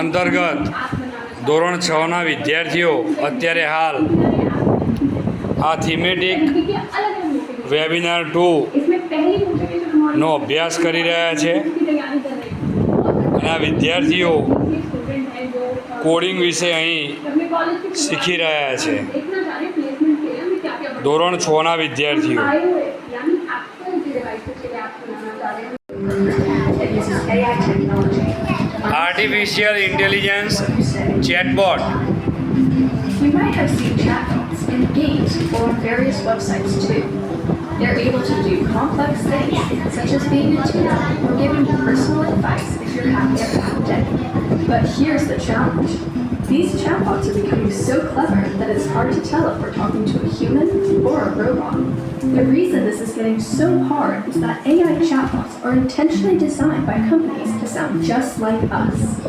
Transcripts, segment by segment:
અંતર્ગત ધોરણ છના વિદ્યાર્થીઓ અત્યારે હાલ આ થીમેટિક વેબિનાર ટુ નો અભ્યાસ કરી રહ્યા છે. અને આ વિદ્યાર્થીઓ કોડિંગ વિશે અહીં શીખી રહ્યા છે. ધોરણ છના વિદ્યાર્થીઓ. artificial intelligence chatbot. You might have seen chatbots in games or on various websites too. They're able to do complex things, such as being a tutor or giving you personal advice if you're happy a bad. But here's the challenge. These chatbots are becoming so clever that it's hard to tell if we're talking to a human or a robot. The reason this is getting so hard is that AI chatbots are intentionally designed by companies to sound just like us.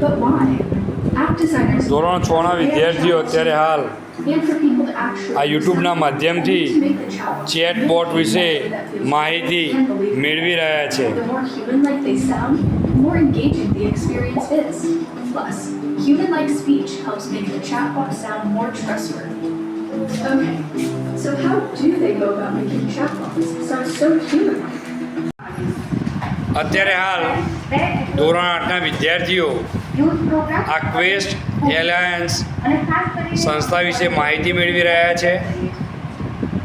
But why? App designers ધોરણ છના વિદ્યાર્થીઓ અત્યારે હાલ and for people to actually આ યુટ્યુબના માધ્યમથી to make the chatbot chatbot વિશે માહિતી મેળવી રહ્યા છે The more human-like they sound, the more engaging the experience is. Plus, human-like speech helps make the chatbot sound more trustworthy. Okay, so how do they go about making chatbots sound so human-like? અત્યારે હાલ ધોરણ આઠના વિદ્યાર્થીઓ આ quest alliance સંસ્થા વિશે માહિતી મેળવી રહ્યા છે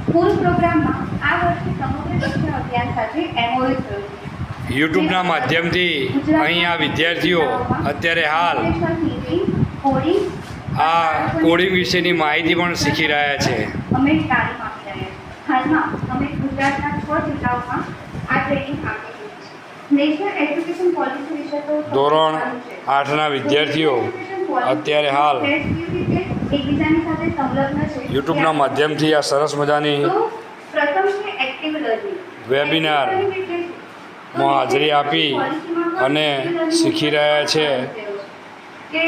સ્કૂલ પ્રોગ્રામમાં આ વર્ષે સમગ્ર શિક્ષણ અભિયાન સાથે એમઓયુ થયું છે યુટ્યુબના માધ્યમથી અહીં આ વિદ્યાર્થીઓ અત્યારે હાલ આ કોડિંગ વિશેની માહિતી પણ શીખી રહ્યા છે. ધોરણ આઠના વિદ્યાર્થીઓ અત્યારે હાલ યુટ્યુબના માધ્યમથી આ સરસ મજાની વેબિનાર માં હાજરી આપી અને શીખી રહ્યા છે. જે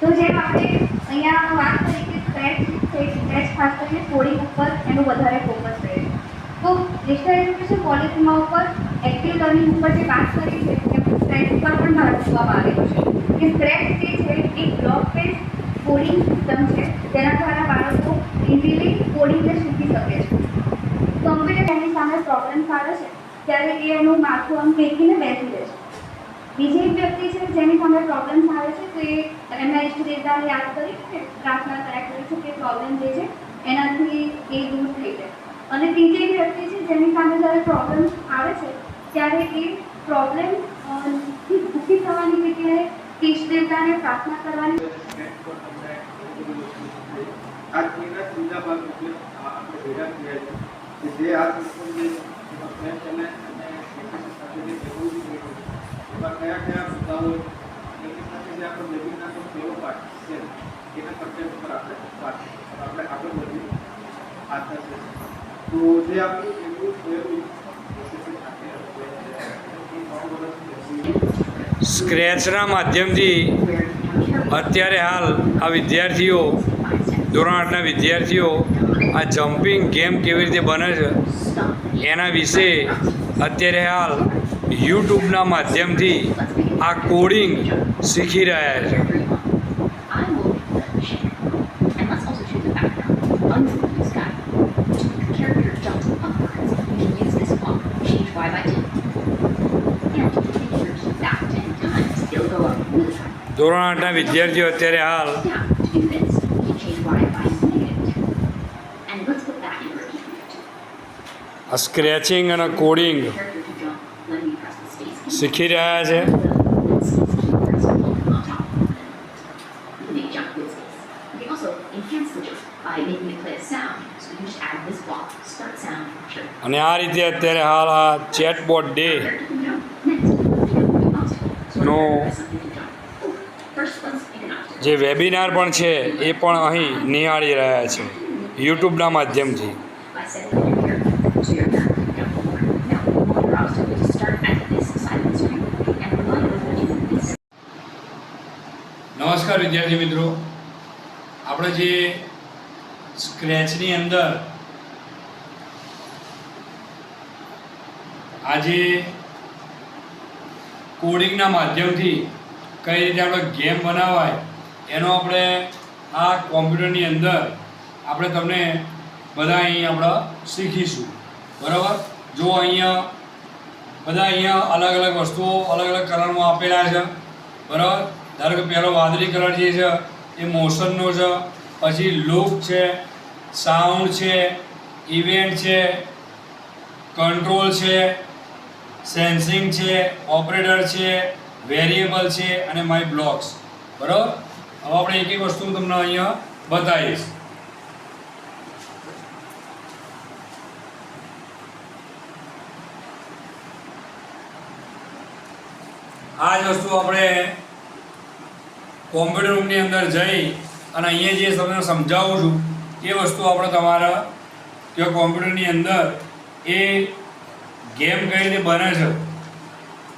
તો જેમ આપણે અહીંયા વાત કરી કે થ્રેડ છે થ્રેડ ખાસ કરીને ઉપર એનું વધારે ફોકસ રહે તો નેશનલ એજ્યુકેશન ઉપર એક્ટિવ લર્નિંગ ઉપર જે વાત કરી થ્રેડ ઉપર પણ ભાર મૂકવામાં આવ્યો છે. કે થ્રેડ જે છે, એ બ્લોક બેઝ કોડિંગ સિસ્ટમ છે. તેના દ્વારા બાળકો ઇઝીલી કોડિંગને શીખી શકે છે. કમ્પ્યુટર એની સામે પ્રોબ્લેમ્સ આવે છે, ત્યારે એ એનું માથું આમ ફેંકીને બેસી રહે છે. બીજી એક વ્યક્તિ છે, જેની સામે પ્રોબ્લેમ્સ આવે છે, તો એ એમના ઇષ્ટદેવતાને યાદ કરી કે પ્રાર્થના કર્યા કરે છે કે પ્રોબ્લેમ જે છે, એનાથી એ દૂર થઈ જાય. અને ત્રીજી વ્યક્તિ છે, જેની સામે જ્યારે પ્રોબ્લેમ આવે છે, ત્યારે એ પ્રોબ્લેમ થી દુઃખી થવાની જગ્યાએ ઇષ્ટદેવતાને પ્રાર્થના કરવાની આ કોઈના ત્રીજા ભાગ એટલે આ આપણે ભેગા થયા છે કે જે આ સિસ્ટમ જે ફ્રેન્ચ અને અને એપ્લિકેશન સાથે જે જરૂરી છે એમાં કયા કયા મુદ્દાઓ એની સાથે જે આપણે વેબિનાર નો પહેલો પાઠ છે એના કન્ટેન્ટ ઉપર આપણે વાત કરીશું. આપણે આગળ વધીએ આજના session માં. તો જે આપણું એટલું થયેલું processing સાથે એ ત્રણ વર્ષ સ્ક્રેચના માધ્યમથી અત્યારે હાલ આ વિદ્યાર્થીઓ, ધોરણ આઠના વિદ્યાર્થીઓ આ જમ્પિંગ ગેમ કેવી રીતે બને છે, એના વિશે અત્યારે હાલ યુટ્યુબના માધ્યમથી આ કોડિંગ શીખી રહ્યા છે. Play a sound. So you just add this block, start sound, sure. અને આ રીતે અત્યારે હાલ આ ચેટબોટ ડે Character જે વેબિનાર પણ છે એ પણ અહીં નિહાળી રહ્યા છે યુટ્યુબના માધ્યમથી નમસ્કાર વિદ્યાર્થી મિત્રો આપણે જે સ્ક્રેચની અંદર આજે કોડિંગના માધ્યમથી કઈ રીતે આપણે ગેમ બનાવાય એનો આપણે આ કોમ્પ્યુટરની અંદર આપણે તમને બધા અહીં આપણે શીખીશું. બરાબર? જો અહીંયા બધા અહીંયા અલગ અલગ વસ્તુઓ અલગ અલગ કલરમાં આપેલા છે, બરાબર? ધારો કે પહેલો વાદળી કલર જે છે, એ મોશનનો છે, પછી લુક છે સાઉન્ડ છે ઇવેન્ટ છે કંટ્રોલ છે સેન્સિંગ છે ઓપરેટર છે વેરિયેબલ છે, અને માય બ્લોક્સ બરાબર? હવે આપણે એક એક વસ્તુ તમને અહીંયા બતાવીશ આ જ વસ્તુ આપણે કોમ્પ્યુટર રૂમની અંદર જઈ અને અહીંયા જે તમને સમજાવું છું, એ વસ્તુ આપણે તમારા ત્યાં કોમ્પ્યુટરની અંદર એ ગેમ કઈ રીતે બને છે,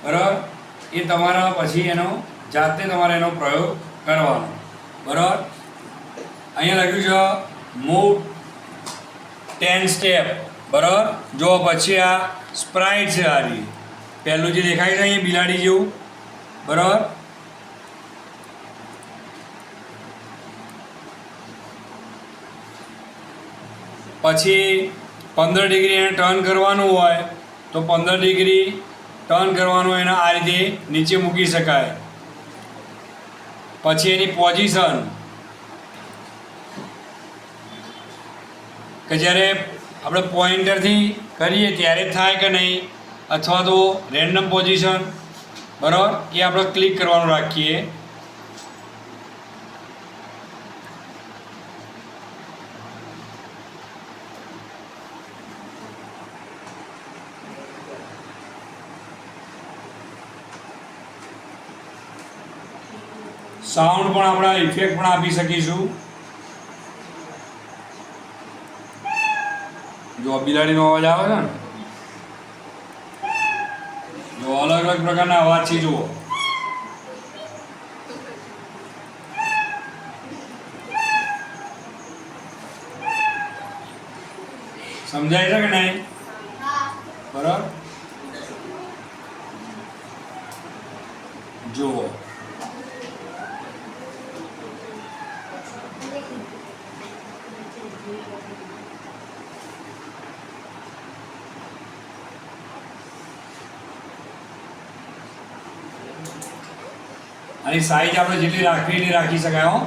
બરાબર? એ તમારા પછી એનો જાતે તમારે એનો પ્રયોગ કરવાનો. બરાબર? અહીંયા લખ્યું છે મૂવ ટેન સ્ટેપ બરાબર? જો પછી આ સ્પ્રાઇટ છે આ રહી પહેલું જે દેખાય છે અહીંયા બિલાડી જેવું. બરાબર? પછી પંદર ડિગ્રી એને ટર્ન કરવાનું હોય, તો પંદર ડિગ્રી ટર્ન કરવાનું એને આ રીતે નીચે મૂકી શકાય. પછી એની પોઝિશન કે જ્યારે આપણે પોઈન્ટરથી કરીએ ત્યારે થાય કે નહીં? અથવા તો રેન્ડમ પોઝિશન બરાબર? એ આપણે ક્લિક કરવાનું રાખીએ. સાઉન્ડ પણ આપણે ઇફેક્ટ પણ આપી શકીશું. જો બિલાડીનો અવાજ આવે છે ને? જો અલગ અલગ પ્રકારના અવાજ છે જુઓ. સમજાય છે કે નહીં? બરાબર? જુઓ. આની સાઈઝ આપણે જેટલી રાખવી એટલી રાખી શકાય, હો.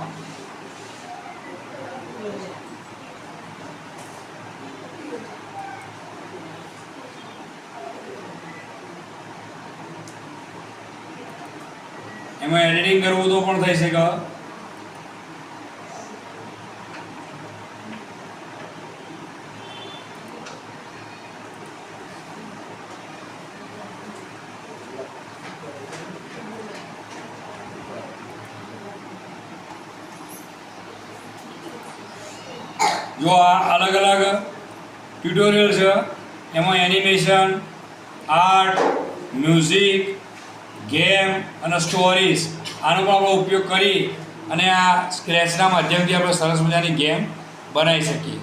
એમાં એડિટિંગ કરવું તો પણ થઈ શકે જો આ અલગ અલગ ટ્યુટોરિયલ છે, એમાં એનિમેશન આર્ટ મ્યુઝિક ગેમ અને સ્ટોરીઝ આનો પણ આપણે ઉપયોગ કરી અને આ સ્ક્રેચના માધ્યમથી આપણે સરસ મજાની ગેમ બનાવી શકીએ.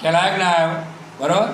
ખ્યાલ આવ્યો ના આવ્યો? બરાબર?